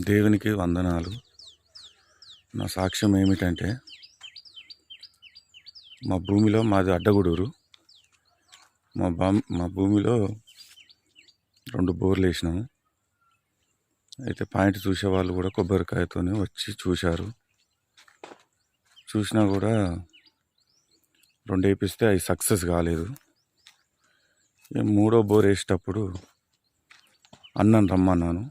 దేవునికి వందనాలు. నా సాక్ష్యం ఏమిటంటే మా భూమిలో మాది అడ్డగూడూరు. మా బా మా భూమిలో రెండు బోర్లు వేసినాము. అయితే పాయింట్ చూసే వాళ్ళు కూడా కొబ్బరికాయతోనే వచ్చి చూశారు. చూసినా కూడా రెండు వేపిస్తే అవి సక్సెస్ కాలేదు. మూడో బోర్ వేసేటప్పుడు అన్నం రమ్మన్నాను.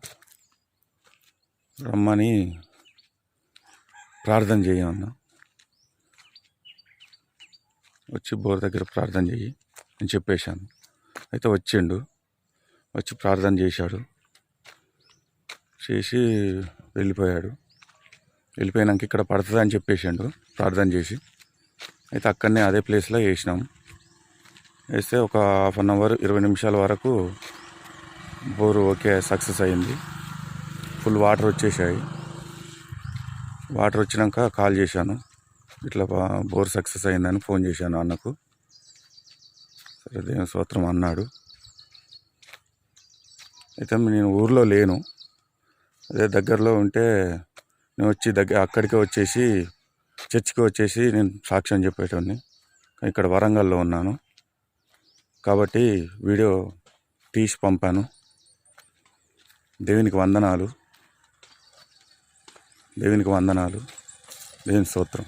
రమ్మని ప్రార్థన చేయమన్నా వచ్చి బోర్ దగ్గర ప్రార్థన చెయ్యి అని చెప్పేశాను. అయితే వచ్చిండు. వచ్చి ప్రార్థన చేశాడు. చేసి వెళ్ళిపోయాడు. వెళ్ళిపోయినాక ఇక్కడ పడుతుంది అని చెప్పేసిండు ప్రార్థన చేసి. అయితే అక్కడనే అదే ప్లేస్లో వేసినాం. వేస్తే ఒక హాఫ్ అన్ అవర్ ఇరవై నిమిషాల వరకు బోరు ఓకే సక్సెస్ అయింది. ఫుల్ వాటర్ వచ్చేసాయి. వాటర్ వచ్చినాక కాల్ చేశాను. ఇట్లా బా- బోర్ సక్సెస్ అయిందని ఫోన్ చేశాను అన్నకు. సరే దేవుని స్తోత్రం అన్నాడు. అయితే నేను ఊర్లో లేను. అదే దగ్గరలో ఉంటే నేను వచ్చి దగ్గర అక్కడికే వచ్చేసి చర్చికి వచ్చేసి నేను సాక్ష్యం చెప్పేటోడిని ఇక్కడ వరంగల్లో ఉన్నాను. కాబట్టి వీడియో తీసి పంపాను. దేవునికి వందనాలు. దేవునికి వందనాలు. దేవుని స్తోత్రం.